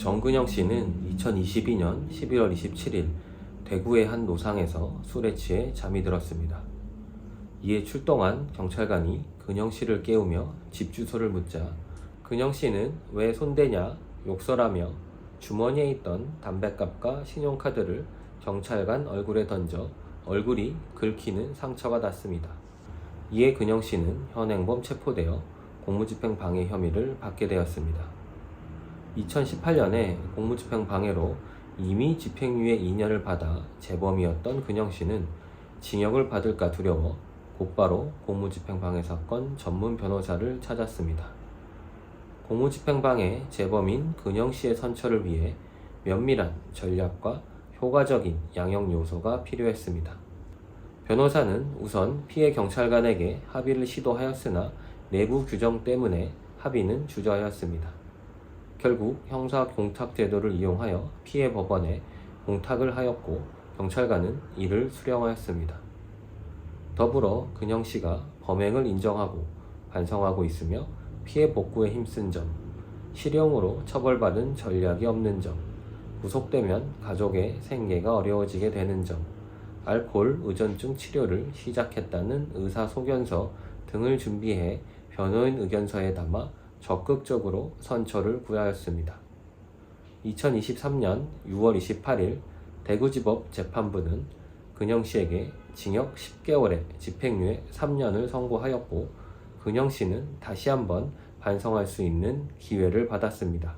정근영 씨는 2022년 11월 27일 대구의 한 노상에서 술에 취해 잠이 들었습니다. 이에 출동한 경찰관이 근영 씨를 깨우며 집 주소를 묻자 근영 씨는 왜 손대냐 욕설하며 주머니에 있던 담뱃값과 신용카드를 경찰관 얼굴에 던져 얼굴이 긁히는 상처가 났습니다. 이에 근영 씨는 현행범 체포되어 공무집행 방해 혐의를 받게 되었습니다. 2018년에 공무집행 방해로 이미 집행유예 2년을 받아 재범이었던 근영 씨는 징역을 받을까 두려워 곧바로 공무집행 방해 사건 전문 변호사를 찾았습니다. 공무집행 방해 재범인 근영 씨의 선처를 위해 면밀한 전략과 효과적인 양형 요소가 필요했습니다. 변호사는 우선 피해 경찰관에게 합의를 시도하였으나 내부 규정 때문에 합의는 주저하였습니다. 결국 형사 공탁 제도를 이용하여 피해 법원에 공탁을 하였고 경찰관은 이를 수령하였습니다. 더불어 근영 씨가 범행을 인정하고 반성하고 있으며 피해 복구에 힘쓴 점, 실형으로 처벌받은 전략이 없는 점, 구속되면 가족의 생계가 어려워지게 되는 점, 알코올 의존증 치료를 시작했다는 의사 소견서 등을 준비해 변호인 의견서에 담아 적극적으로 선처를 구하였습니다. 2023년 6월 28일 대구지법 재판부는 근영 씨에게 징역 10개월에 집행유예 3년을 선고하였고 근영 씨는 다시 한번 반성할 수 있는 기회를 받았습니다.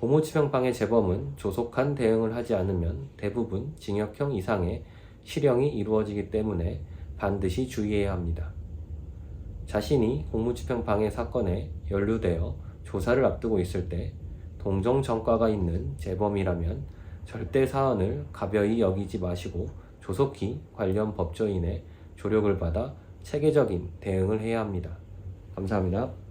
고무집행방해 재범은 조속한 대응을 하지 않으면 대부분 징역형 이상의 실형이 이루어지기 때문에 반드시 주의해야 합니다. 자신이 공무집행방해 사건에 연루되어 조사를 앞두고 있을 때 동종 전과가 있는 재범이라면 절대 사안을 가벼이 여기지 마시고 조속히 관련 법조인의 조력을 받아 체계적인 대응을 해야 합니다. 감사합니다.